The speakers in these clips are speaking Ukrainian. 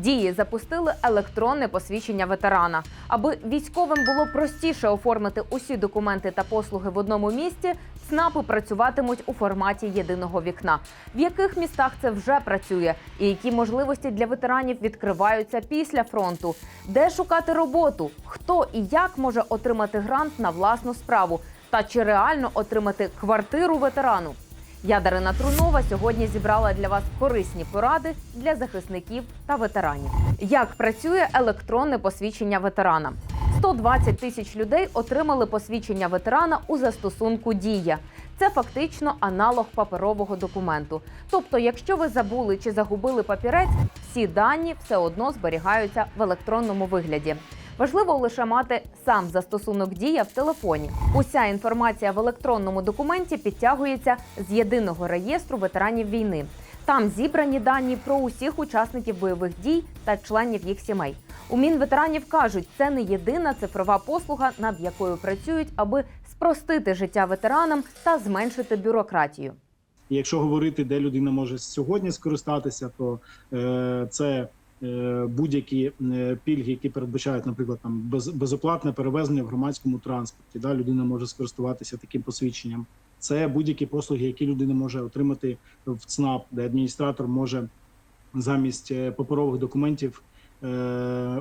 дії запустили електронне посвідчення ветерана. Аби військовим було простіше оформити усі документи та послуги в одному місці, ЦНАПи працюватимуть у форматі єдиного вікна. В яких містах це вже працює, і які можливості для ветеранів відкриваються після фронту? Де шукати роботу? Хто і як може отримати грант на власну справу? Та чи реально отримати квартиру ветерану? Я Дарина Трунова сьогодні зібрала для вас корисні поради для захисників та ветеранів. Як працює електронне посвідчення ветерана? 120 тисяч людей отримали посвідчення ветерана у застосунку Дія. Це фактично аналог паперового документу. Тобто, якщо ви забули чи загубили папірець, всі дані все одно зберігаються в електронному вигляді. Важливо лише мати сам застосунок дія в телефоні. Уся інформація в електронному документі підтягується з єдиного реєстру ветеранів війни. Там зібрані дані про усіх учасників бойових дій та членів їх сімей. У Мінветеранів кажуть, це не єдина цифрова послуга, над якою працюють, аби спростити життя ветеранам та зменшити бюрократію. Якщо говорити, де людина може сьогодні скористатися, то е, це будь-які е, пільги, які передбачають, наприклад, там без, безоплатне перевезення в громадському транспорті. Да, людина може скористуватися таким посвідченням. Це будь-які послуги, які людина може отримати в ЦНАП, де адміністратор може замість е, паперових документів е,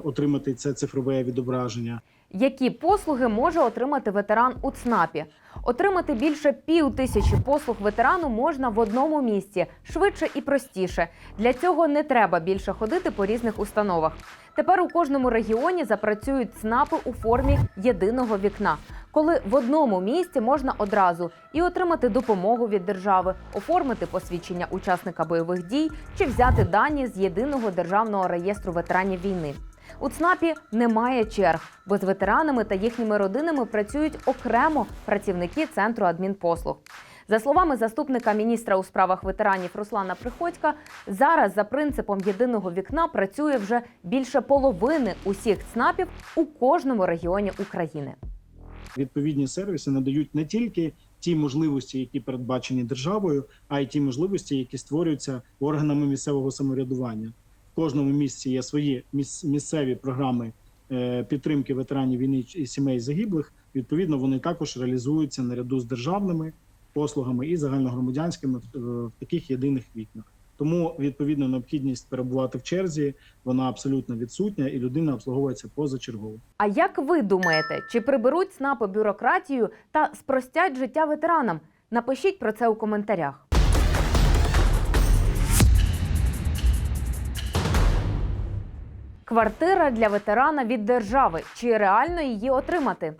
отримати це цифрове відображення. Які послуги може отримати ветеран у ЦНАПі? Отримати більше пів тисячі послуг ветерану можна в одному місці швидше і простіше. Для цього не треба більше ходити по різних установах. Тепер у кожному регіоні запрацюють ЦНАПи у формі єдиного вікна, коли в одному місці можна одразу і отримати допомогу від держави, оформити посвідчення учасника бойових дій чи взяти дані з єдиного державного реєстру ветеранів війни. У ЦНАПі немає черг, бо з ветеранами та їхніми родинами працюють окремо працівники центру адмінпослуг. За словами заступника міністра у справах ветеранів Руслана Приходька, зараз за принципом єдиного вікна працює вже більше половини усіх ЦНАПів у кожному регіоні України. відповідні сервіси надають не тільки ті можливості, які передбачені державою, а й ті можливості, які створюються органами місцевого самоврядування. Кожному місці є свої місцеві програми е, підтримки ветеранів війни і сімей загиблих. Відповідно, вони також реалізуються наряду з державними послугами і загальногромадянськими в- таких єдиних вікнах. Тому відповідно необхідність перебувати в черзі вона абсолютно відсутня, і людина обслуговується позачергово. А як ви думаєте, чи приберуть ЦНАПи бюрократію та спростять життя ветеранам? Напишіть про це у коментарях. Квартира для ветерана від держави. Чи реально її отримати?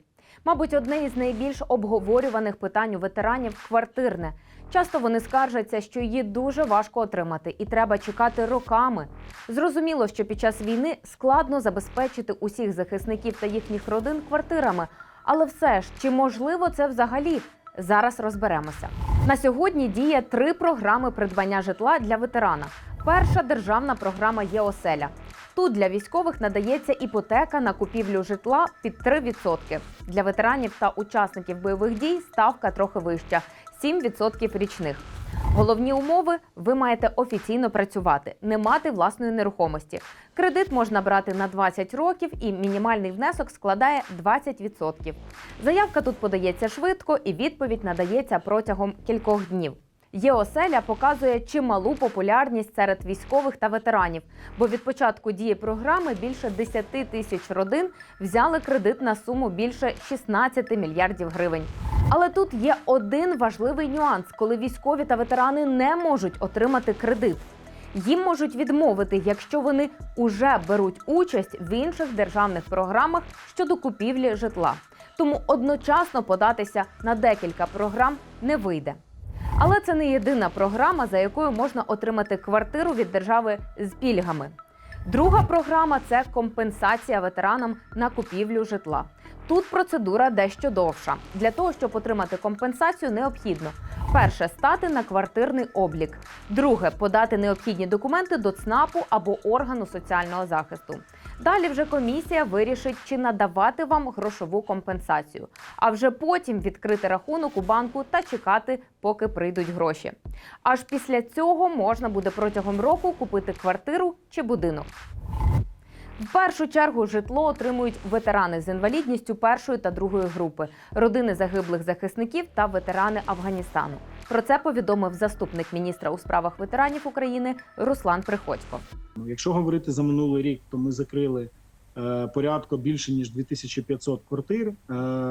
Мабуть, одне із найбільш обговорюваних питань у ветеранів квартирне. Часто вони скаржаться, що її дуже важко отримати і треба чекати роками. Зрозуміло, що під час війни складно забезпечити усіх захисників та їхніх родин квартирами. Але все ж, чи можливо це взагалі? Зараз розберемося. На сьогодні діє три програми придбання житла для ветерана. Перша державна програма є оселя. Тут для військових надається іпотека на купівлю житла під 3%. Для ветеранів та учасників бойових дій ставка трохи вища 7% річних. Головні умови ви маєте офіційно працювати, не мати власної нерухомості. Кредит можна брати на 20 років, і мінімальний внесок складає 20%. Заявка тут подається швидко, і відповідь надається протягом кількох днів. ЄОселя показує чималу популярність серед військових та ветеранів, бо від початку дії програми більше 10 тисяч родин взяли кредит на суму більше 16 мільярдів гривень. Але тут є один важливий нюанс, коли військові та ветерани не можуть отримати кредит. Їм можуть відмовити, якщо вони уже беруть участь в інших державних програмах щодо купівлі житла. Тому одночасно податися на декілька програм не вийде. Але це не єдина програма, за якою можна отримати квартиру від держави з пільгами. Друга програма це компенсація ветеранам на купівлю житла. Тут процедура дещо довша. Для того, щоб отримати компенсацію, необхідно перше стати на квартирний облік, друге подати необхідні документи до ЦНАПу або органу соціального захисту. Далі вже комісія вирішить, чи надавати вам грошову компенсацію, а вже потім відкрити рахунок у банку та чекати, поки прийдуть гроші. Аж після цього можна буде протягом року купити квартиру чи будинок. В першу чергу житло отримують ветерани з інвалідністю першої та другої групи, родини загиблих захисників та ветерани Афганістану. Про це повідомив заступник міністра у справах ветеранів України Руслан Приходько. Ну, Якщо говорити за минулий рік, то ми закрили е, порядку більше ніж 2500 квартир е,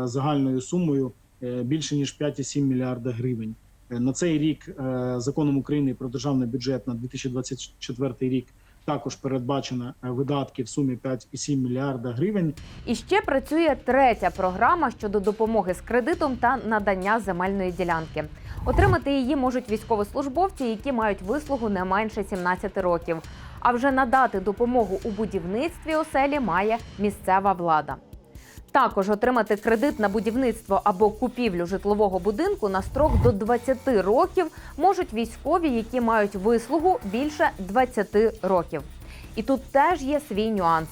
загальною сумою е, більше ніж 5,7 мільярда гривень. На цей рік законом України про державний бюджет на 2024 рік також передбачено е, видатки в сумі 5,7 мільярда гривень. І ще працює третя програма щодо допомоги з кредитом та надання земельної ділянки. Отримати її можуть військовослужбовці, які мають вислугу не менше 17 років. А вже надати допомогу у будівництві оселі має місцева влада. Також отримати кредит на будівництво або купівлю житлового будинку на строк до 20 років можуть військові, які мають вислугу більше 20 років. І тут теж є свій нюанс.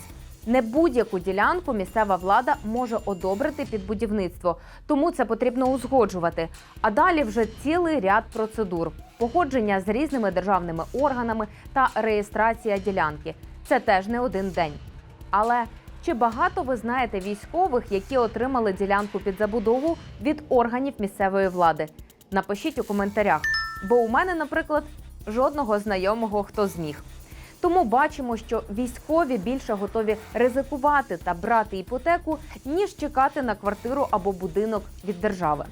Не будь-яку ділянку місцева влада може одобрити під будівництво, тому це потрібно узгоджувати. А далі вже цілий ряд процедур: погодження з різними державними органами та реєстрація ділянки. Це теж не один день. Але чи багато ви знаєте військових, які отримали ділянку під забудову від органів місцевої влади? Напишіть у коментарях. Бо у мене, наприклад, жодного знайомого, хто зміг. Тому бачимо, що військові більше готові ризикувати та брати іпотеку, ніж чекати на квартиру або будинок від держави.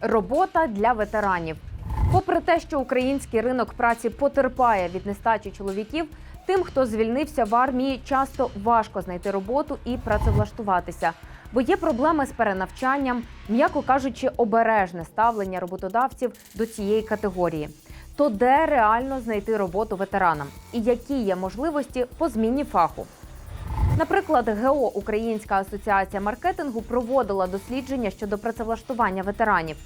Робота для ветеранів. Попри те, що український ринок праці потерпає від нестачі чоловіків, тим, хто звільнився в армії, часто важко знайти роботу і працевлаштуватися, бо є проблеми з перенавчанням, м'яко кажучи, обережне ставлення роботодавців до цієї категорії. То де реально знайти роботу ветеранам і які є можливості по зміні фаху? Наприклад, ГО Українська асоціація маркетингу проводила дослідження щодо працевлаштування ветеранів.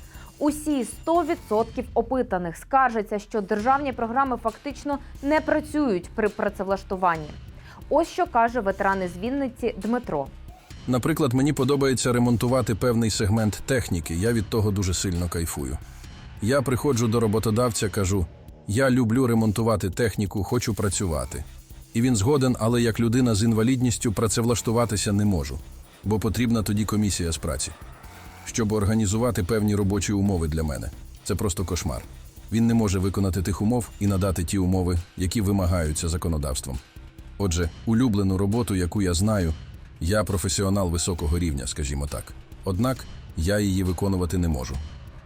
Усі 100% опитаних скаржаться, що державні програми фактично не працюють при працевлаштуванні. Ось що каже ветеран із Вінниці Дмитро. Наприклад, мені подобається ремонтувати певний сегмент техніки. Я від того дуже сильно кайфую. Я приходжу до роботодавця, кажу: я люблю ремонтувати техніку, хочу працювати. І він згоден, але як людина з інвалідністю працевлаштуватися не можу, бо потрібна тоді комісія з праці. Щоб організувати певні робочі умови для мене. Це просто кошмар. Він не може виконати тих умов і надати ті умови, які вимагаються законодавством. Отже, улюблену роботу, яку я знаю, я професіонал високого рівня, скажімо так. Однак я її виконувати не можу,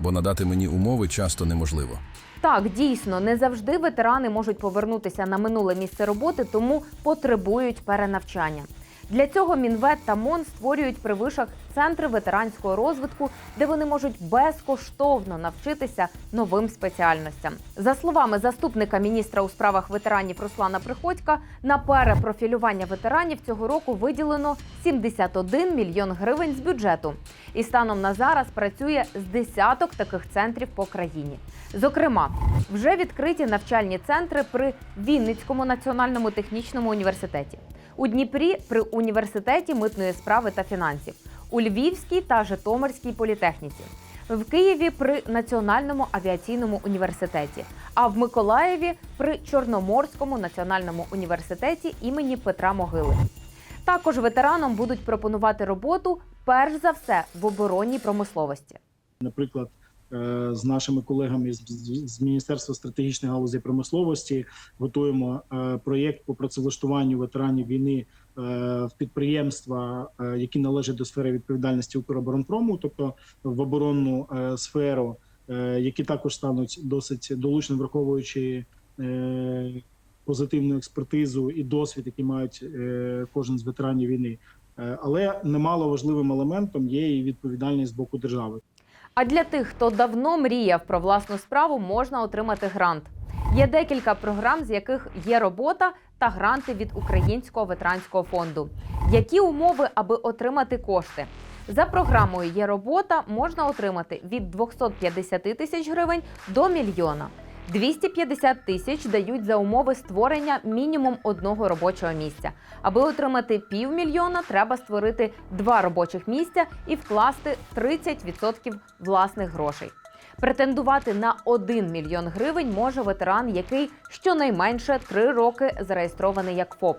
бо надати мені умови часто неможливо. Так, дійсно, не завжди ветерани можуть повернутися на минуле місце роботи, тому потребують перенавчання. Для цього Мінвет та МОН створюють при вишах центри ветеранського розвитку, де вони можуть безкоштовно навчитися новим спеціальностям. За словами заступника міністра у справах ветеранів Руслана Приходька, на перепрофілювання ветеранів цього року виділено 71 мільйон гривень з бюджету. І станом на зараз працює з десяток таких центрів по країні. Зокрема, вже відкриті навчальні центри при Вінницькому національному технічному університеті, у Дніпрі при університеті митної справи та фінансів, у Львівській та Житомирській політехніці, в Києві при Національному авіаційному університеті, а в Миколаєві при Чорноморському національному університеті імені Петра Могили. Також ветеранам будуть пропонувати роботу перш за все в оборонній промисловості. наприклад, з нашими колегами з, Міністерства стратегічної галузі промисловості готуємо е, проєкт по працевлаштуванню ветеранів війни е, в підприємства, е, які належать до сфери відповідальності Укроборонпрому, тобто в оборонну е, сферу, е, які також стануть досить долучно враховуючи. е, Позитивну експертизу і досвід, який мають е, кожен з ветеранів війни, Е, але немало важливим елементом є і відповідальність з боку держави. А для тих, хто давно мріяв про власну справу, можна отримати грант. Є декілька програм, з яких є робота та гранти від Українського ветеранського фонду. Які умови, аби отримати кошти? За програмою є робота можна отримати від 250 тисяч гривень до мільйона. 250 тисяч дають за умови створення мінімум одного робочого місця. Аби отримати півмільйона, треба створити два робочих місця і вкласти 30% власних грошей. Претендувати на 1 мільйон гривень може ветеран, який щонайменше 3 роки зареєстрований як ФОП.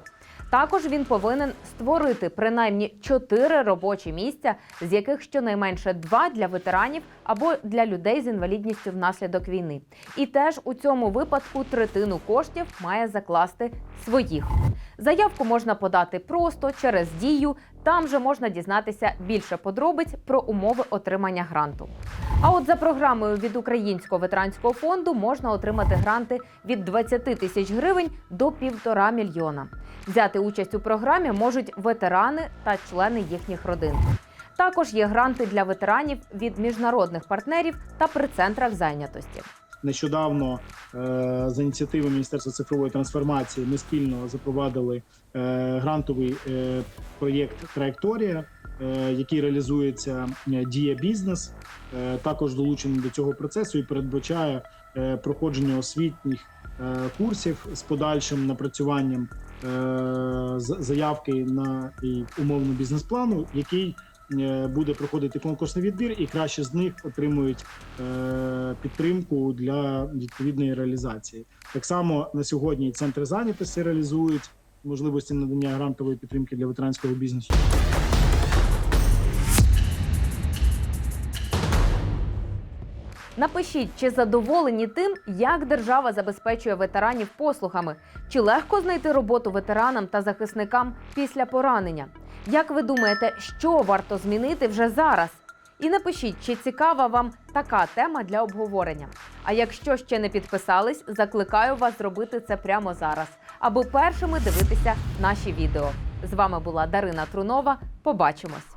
Також він повинен створити принаймні 4 робочі місця, з яких щонайменше 2 для ветеранів або для людей з інвалідністю внаслідок війни. І теж у цьому випадку третину коштів має закласти своїх. Заявку можна подати просто через дію. Там же можна дізнатися більше подробиць про умови отримання гранту. А от за програмою від Українського ветеранського фонду можна отримати гранти від 20 тисяч гривень до півтора мільйона. Взяти участь у програмі можуть ветерани та члени їхніх родин. Також є гранти для ветеранів від міжнародних партнерів та при центрах зайнятості. Нещодавно е, за ініціативи Міністерства цифрової трансформації ми спільно запровадили е, грантовий е, проєкт Траєкторія, який реалізується Дія Бізнес. Також долучений до цього процесу і передбачає проходження освітніх курсів з подальшим напрацюванням заявки на умовну бізнес-плану, який буде проходити конкурсний відбір, і краще з них отримують е, підтримку для відповідної реалізації. Так само на сьогодні центри зайнятості реалізують можливості надання грантової підтримки для ветеранського бізнесу. Напишіть, чи задоволені тим, як держава забезпечує ветеранів послугами, чи легко знайти роботу ветеранам та захисникам після поранення. Як ви думаєте, що варто змінити вже зараз? І напишіть, чи цікава вам така тема для обговорення. А якщо ще не підписались, закликаю вас зробити це прямо зараз, аби першими дивитися наші відео. З вами була Дарина Трунова. Побачимось!